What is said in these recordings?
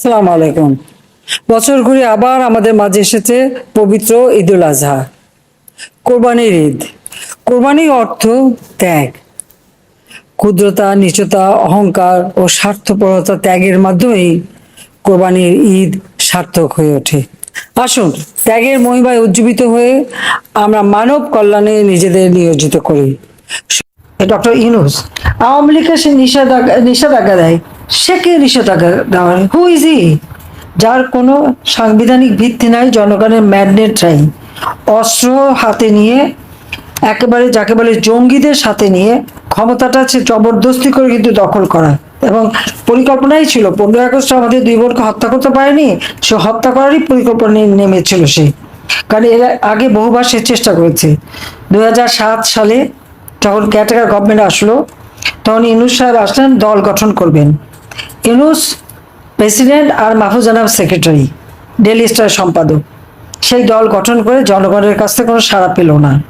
আসসালামু আলাইকুম বছর ঘুরে আবার আমাদের মাঝে এসেছে পবিত্র ঈদুল আজহা। কোরবানির ঈদ। কোরবানির অর্থ ত্যাগ। ক্ষুদ্রতা নিচতা অহংকার ও স্বার্থপরতা ত্যাগের মাধ্যমেই কোরবানির ঈদ সার্থক হয়ে ওঠে। আসুন, ত্যাগের মহিমায় উজ্জীবিত হয়ে আমরা মানব কল্যাণে নিজেদের নিয়োজিত করি। ডক্টর ইনুস আওয়ামী লীগকে সে নিষেধাজ্ঞা নিষেধাজ্ঞা দেয়। সে কে নিষেধাজ্ঞা দেওয়ার? হু ইজ ই যার কোনো সাংবিধানিক ভিত্তি নাই, জনগণের ম্যাগনেট নাই অস্ত্র হাতে নিয়ে, একেবারে যাকে বলে জঙ্গিদের সাথে নিয়ে, ক্ষমতাটা সে জবরদস্তি করে কিন্তু দখল করা এবং পরিকল্পনাই ছিল, পনেরোই আগস্ট আমাদের দুই বোনকে হত্যা করতে পারেনি, সে হত্যা করারই পরিকল্পনা নেমেছিল সে। কারণ এর আগে বহুবার সে চেষ্টা করেছে। দু হাজার সাত সালে যখন ক্যাটাগার গভর্নমেন্ট আসলো, তখন ইনুস সাহেব আসলেন, দল গঠন করবেন। ইনুস প্রেসিডেন্ট আর মাহফুজ জানাব সেক্রেটারি ডেলি স্টার সম্পাদক। সেই দল গঠন করে জনগণের কাছ থেকে কোনো সাড়া পেল না।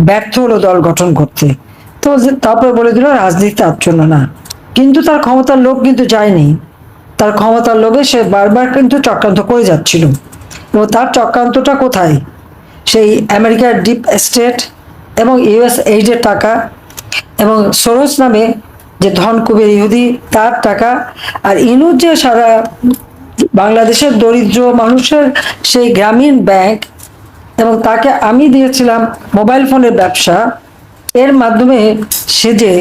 ব্যর্থ হলো দল গঠন করতে। তো তারপরে বলে দিল, রাজনীতি জন্য না। কিন্তু তার ক্ষমতার লোভ কিন্তু যায়নি। তার ক্ষমতার লোভে সে বারবার কিন্তু চক্রান্ত করে যাচ্ছিল। এবং তার চক্রান্তটা কোথায়? সেই আমেরিকার ডিপ স্টেট এবং ইউএস এইডের টাকা এবং সরোজ নামে যে ধন কুবের ইহুদি, তার টাকা আর ইনুর যে সারা বাংলাদেশের দরিদ্র মানুষের সেই গ্রামীণ ব্যাংক এবং তাকে আমি দিয়েছিলাম মোবাইল ফোনের ব্যবসা, এর মাধ্যমে সে যে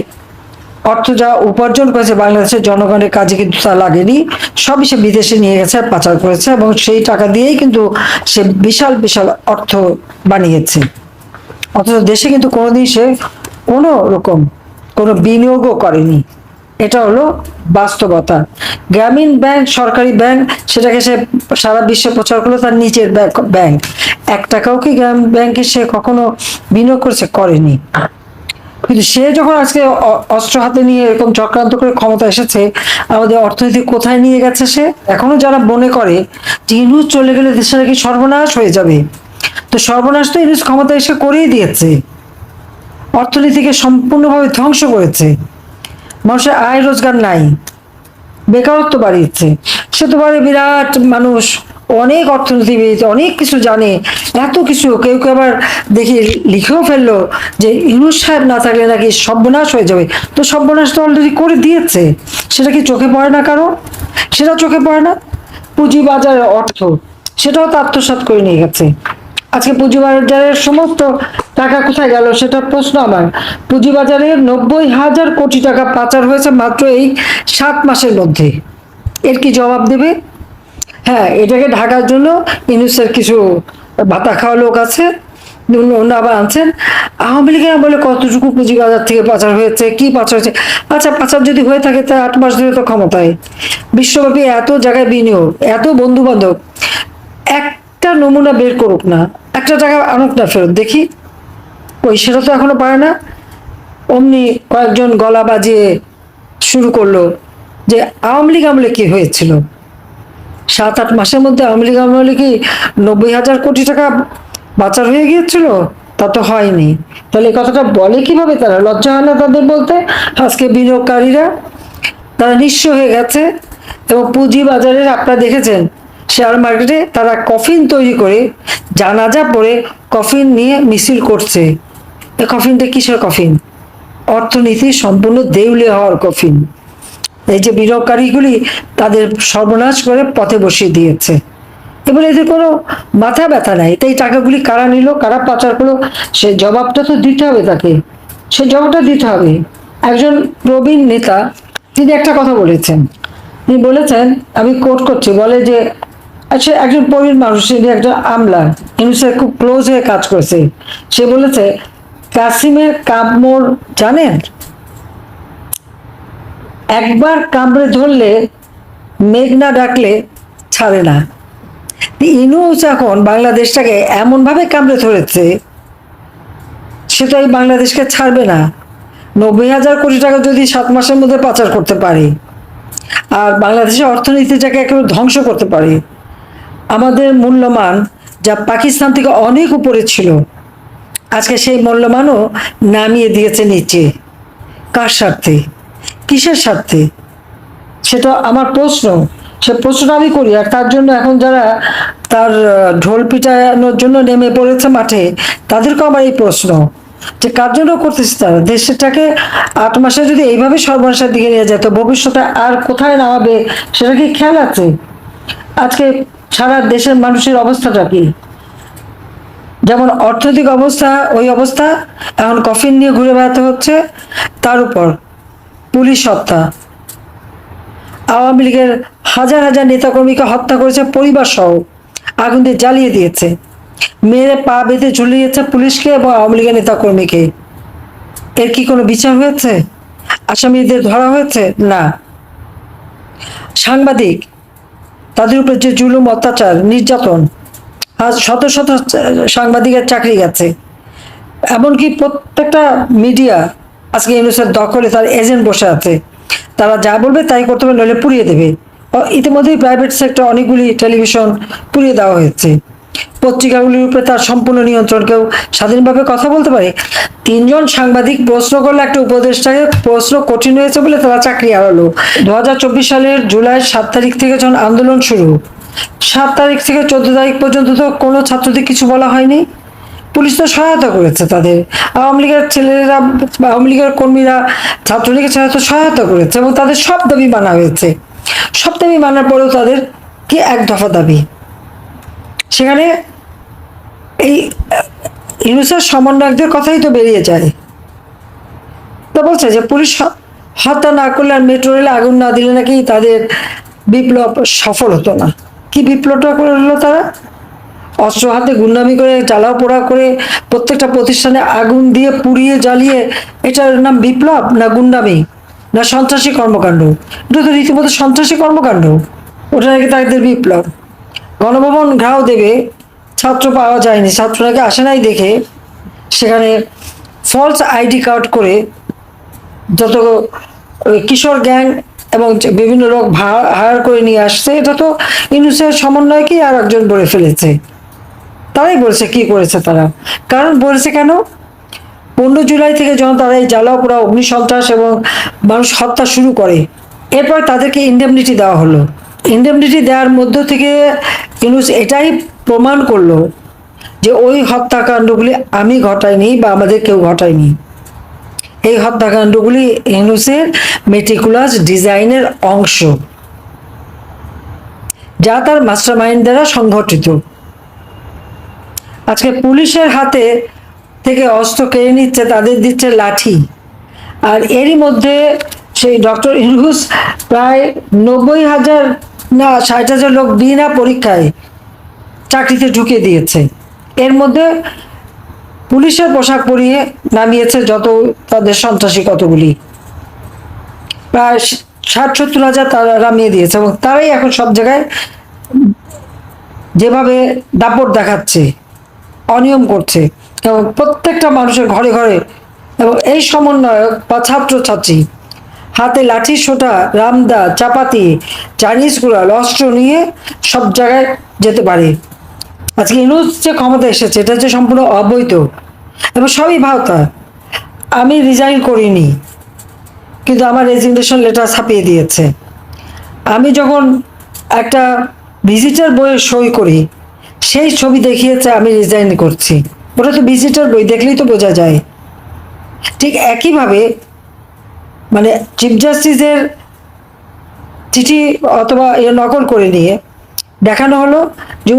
অর্থ যা উপার্জন করেছে বাংলাদেশের জনগণের কাজে কিন্তু তা লাগেনি, সবই সে বিদেশে নিয়ে গেছে, পাচার করেছে এবং সেই টাকা দিয়েই কিন্তু সে বিশাল বিশাল অর্থ বানিয়েছে। অথচ দেশে কিন্তু কোনোদিন সে কোনো রকম কোনো বিনিয়োগও করেনি। এটা হলো বাস্তবতা। গ্রামীণ ব্যাংক, সরকারি ব্যাংক, সেটাকে সে সারা বিশ্বে প্রচার করল, তার নিচের ব্যাংক- এক টাকাও কি গ্রাম ব্যাংকে সে কখনো বিনিয়োগ করেছে, করেনি। কিন্তু সে যখন আজকে অস্ত্র হাতে নিয়ে এরকম চক্রান্ত করে ক্ষমতা এসেছে, আমাদের অর্থনীতি কোথায় নিয়ে গেছে সে? এখনও যারা মনে করে যে চলে গেলে দেশে নাকি সর্বনাশ হয়ে যাবে। তো সর্বনাশ তো ইনুস ক্ষমতা এসে করেই দিয়েছে। অর্থনীতিকে সম্পূর্ণভাবে ধ্বংস করেছে। মানুষের আয় রোজগার নাই। বেকারত্ব বাড়িয়েছে। সে তো পারে বিরাট মানুষ। অনেক অর্থনীতিবিদ, অনেক কিছু জানে। এত কিছু কেউ কেউ আবার দেখি লিখেও ফেলল যে ইউনুস সাহেব না থাকলে নাকি সর্বনাশ হয়ে যাবে। তো সর্বনাশ তো অলরেডি করে দিয়েছে। সেটা কি চোখে পড়ে না কারও? সেটা চোখে পড়ে না? পুঁজিবাজারের অর্থ। সেটাও তো আত্মসাৎ করে নিয়ে গেছে। আজকে পুঁজিবাজারের সমস্ত টাকা কোথায় গেল সেটা প্রশ্ন আমার। পুঁজিবাজারে নব্বই হাজার কোটি টাকা পাচার হয়েছে মাত্র এই সাত মাসের মধ্যে। এর কি জবাব দেবে? হ্যাঁ এটাকে ঢাকার জন্য ইউনুসের কিছু ভাতা খাওয়া লোক আছে উনি আবার আনছেন। আওয়ামী লীগের বলে কতটুকু পুঁজিবাজার থেকে পাচার হয়েছে, কি পাচার হয়েছে? আচ্ছা পাচার যদি হয়ে থাকে তা আট মাস ধরে তো ক্ষমতায়। বিশ্বব্যাপী এত জায়গায় বিনিয়োগ, এত বন্ধু বান্ধব একটা নমুনা বের করুক না। একটা টাকা আনুক না ফেরত, দেখি। ওই সেটা তো এখনও পারে না। অমনি কয়েকজন গলা বাজিয়ে শুরু করল যে, আওয়ামী লীগ আমলে কি হয়েছিল? সাত, আট মাসের মধ্যে আওয়ামী লীগ আমলে কি নব্বই হাজার কোটি টাকা বাচার হয়ে গিয়েছিল? তা তো হয়নি। তাহলে এই কথাটা বলে কীভাবে তারা? লজ্জা হয় না তাদের বলতে? আজকে বিনিয়োগকারীরা, তারা নিঃস্ব হয়ে গেছে। এবং পুঁজি বাজারের আপনারা দেখেছেন শেয়ার মার্কেটে তারা কফিন তৈরি করে জানাজা পরে কফিন নিয়ে মিছিল করছে। কফিনটা কিসের কফিন? অর্থনীতি সম্পূর্ণ দেউলে হওয়ার কফিন। এই যে বিনিয়োগকারীগুলি তাদের সর্বনাশ করে পথে বসিয়ে দিয়েছে। এবার এদের কোনো মাথা ব্যথা নাই। তাই টাকাগুলি কারা নিল, কারা পাচার করল, সে জবাবটা তো দিতে হবে তাকে। সে জবাবটা দিতে হবে। একজন প্রবীণ নেতা তিনি একটা কথা বলেছেন। তিনি বলেছেন, আমি কোট করছি, বলে যে আচ্ছা একজন প্রবীণ মানুষ তিনি একজন আমলা ইউনুসের খুব ক্লোজ হয়ে কাজ করেছে। সে বলেছে, কাসিমের কামড় জানেন? একবার কামড়ে ধরলে মেঘ না ডাকলে ছাড়ে না। ইনুস এখন বাংলাদেশটাকে এমনভাবে কামড়ে ধরেছে, সে তো এই বাংলাদেশকে ছাড়বে না। নব্বই হাজার কোটি টাকা যদি সাত মাসের মধ্যে পাচার করতে পারে, আর বাংলাদেশের অর্থনীতিটাকে একেবারে ধ্বংস করতে পারে আমাদের মূল্যমান যা পাকিস্তান থেকে অনেক উপরে ছিল। আজকে সেই মূল্যমানও নামিয়ে দিয়েছে নিচে। কার স্বার্থে? কিসের স্বার্থে? সেটা আমার প্রশ্ন। সে প্রশ্নটা আমি করি আর তার জন্য এখন যারা তার ঢোল পিটানোর জন্য নেমে পড়েছে মাঠে, তাদেরকেও আমার এই প্রশ্ন। যে কার জন্য করতেছে তারা? দেশটাকে আট মাসে যদি এইভাবে সর্বনাশের দিকে নিয়ে যায়, তো ভবিষ্যতে আর কোথায় নামাবে সেটা কি খেয়াল আছে? আজকে সারা দেশের মানুষের অবস্থাটা কি? যেমন অর্থনৈতিক অবস্থা, ওই অবস্থা, এখন কফিন নিয়ে ঘুরে বেড়াতে হচ্ছে, তার উপর পুলিশ হত্যা। আওয়ামী লীগের হাজার হাজার নেতাকর্মীকে হত্যা করেছে পরিবার সহ, আগুন দিয়ে জ্বালিয়ে দিয়েছে। মেরে পা বেঁধে ঝুলিয়েছে পুলিশকে এবং আওয়ামী লীগের নেতাকর্মীকে। এর কি কোনো বিচার হয়েছে? আসামিদের ধরা হয়েছে? না। সাংবাদিক তাদের উপরে যে জুলুম, অত্যাচার, নির্যাতন, আজ শত শত সাংবাদিকের চাকরি গেছে। এমনকি প্রত্যেকটা মিডিয়া, আজকে ইউনিসের দখলে তার এজেন্ট বসে আছে। তারা যা বলবে তাই করতে হবে, নইলে পুড়িয়ে দেবে। ইতিমধ্যেই প্রাইভেট সেক্টর অনেকগুলি টেলিভিশন পুড়িয়ে দেওয়া হয়েছে। পত্রিকাগুলির উপরে তার সম্পূর্ণ নিয়ন্ত্রণ। কেউ স্বাধীনভাবে কথা বলতে পারে? তিনজন সাংবাদিক প্রশ্ন করলে একটা উপদেষ্টাকে প্রশ্ন কঠিন হয়েছে বলে তারা চাকরি হারালো। দু হাজার চব্বিশ সালের জুলাই সাত তারিখ থেকে যখন আন্দোলন শুরু, সাত তারিখ থেকে চোদ্দ তারিখ পর্যন্ত তো কোনো ছাত্রদের কিছু বলা হয়নি। পুলিশ তো সহায়তা করেছে তাদের। আওয়ামী লীগের ছেলেরা আওয়ামী লীগের কর্মীরা ছাত্রলীগের ছেলেরা তো সহায়তা করেছে এবং তাদের সব দাবি মানা হয়েছে। সব দাবি মানার পরেও তাদের কি এক দফা দাবি সেখানে এই ইউনুসের সমন্বয়কদের কথাই তো বেরিয়ে যায়। তো বলছে যে পুলিশ হত্যা না করলে আর মেট্রো রেলে আগুন না দিলে নাকি তাদের বিপ্লব সফল হতো না। কি বিপ্লবটা করে করল তারা? অস্ত্র হাতে গুন্ডামি করে, জ্বালাও পোড়া করে, প্রত্যেকটা প্রতিষ্ঠানে আগুন দিয়ে পুড়িয়ে জ্বালিয়ে, এটার নাম বিপ্লব না গুন্ডামি? না সন্ত্রাসী কর্মকাণ্ড? এটা তো রীতিমতো সন্ত্রাসী কর্মকাণ্ড। ওটা নাকি তাদের বিপ্লব? গণভবন ঘাও দেবে ছাত্র পাওয়া যায়নি। ছাত্র নাকি আসে নাই দেখে? সেখানে ফলস আইডি কার্ড করে যত কিশোর গ্যাং এবং বিভিন্ন লোক হায়ার করে নিয়ে আসছে। এটা তো ইউনুসের সমন্বয়কেই আর একজন বলে ফেলেছে? তারাই বলছে কি করেছে তারা? কারণ বলেছে কেন? পনেরো জুলাই থেকে যখন তারা এই জ্বালাপোড়া, অগ্নিসন্ত্রাস এবং মানুষ হত্যা শুরু করে, এরপর তাদেরকে ইন্ডেমনিটি দেওয়া হলো। ইন্ডেমনিটি দেওয়ার মধ্য থেকে ইউনুস এটাই প্রমাণ করল যে ওই হত্যাকাণ্ডগুলি আমি ঘটাইনি বা আমাদের কেউ ঘটায়নি। এই হত্যাকাণ্ডগুলি ইউনুসের মেটিকুলাস ডিজাইনের অংশ, যা তার মাস্টার মাইন্ড দ্বারা সংঘটিত। আজকে পুলিশের হাতে থেকে অস্ত্র কেড়ে নিচ্ছে, তাদের দিচ্ছে লাঠি, আর এরই মধ্যে সেই ডক্টর ইনহুস প্রায় নব্বই হাজার না ষাট হাজার লোক বিনা পরীক্ষায় চাকরিতে ঢুকিয়ে দিয়েছে। এর মধ্যে পুলিশের পোশাক পরিয়ে নামিয়েছে যত তাদের সন্ত্রাসী কতগুলি। প্রায় ষাট সত্তর হাজার তারা নামিয়ে দিয়েছে এবং তারাই এখন সব জায়গায় যেভাবে দাপট দেখাচ্ছে, অনিয়ম করছে, এবং প্রত্যেকটা মানুষের ঘরে ঘরে এবং এই সমন্বয়ক বা ছাত্রছাত্রী হাতে লাঠি সোটা রামদা, চাপাতি, চাইনিজ কুড়াল অস্ত্র নিয়ে সব জায়গায় যেতে পারে। আজকে ইউনুস যে ক্ষমতা এসেছে, এটা হচ্ছে সম্পূর্ণ অবৈধ, এবং সবই ভাওতা। আমি রিজাইন করিনি, কিন্তু আমার রেজিগনেশন লেটার ছাপিয়ে দিয়েছে। আমি যখন একটা ভিজিটার বইয়ে সই করি, সেই ছবি দেখিয়েছে, আমি রিজাইন করছি। ওটা তো ভিজিটার বই, দেখলেই তো বোঝা যায়। ঠিক একইভাবে মানে চিফ জাস্টিসের চিঠি অথবা এ নকল করে নিয়ে দেখানো হলো যে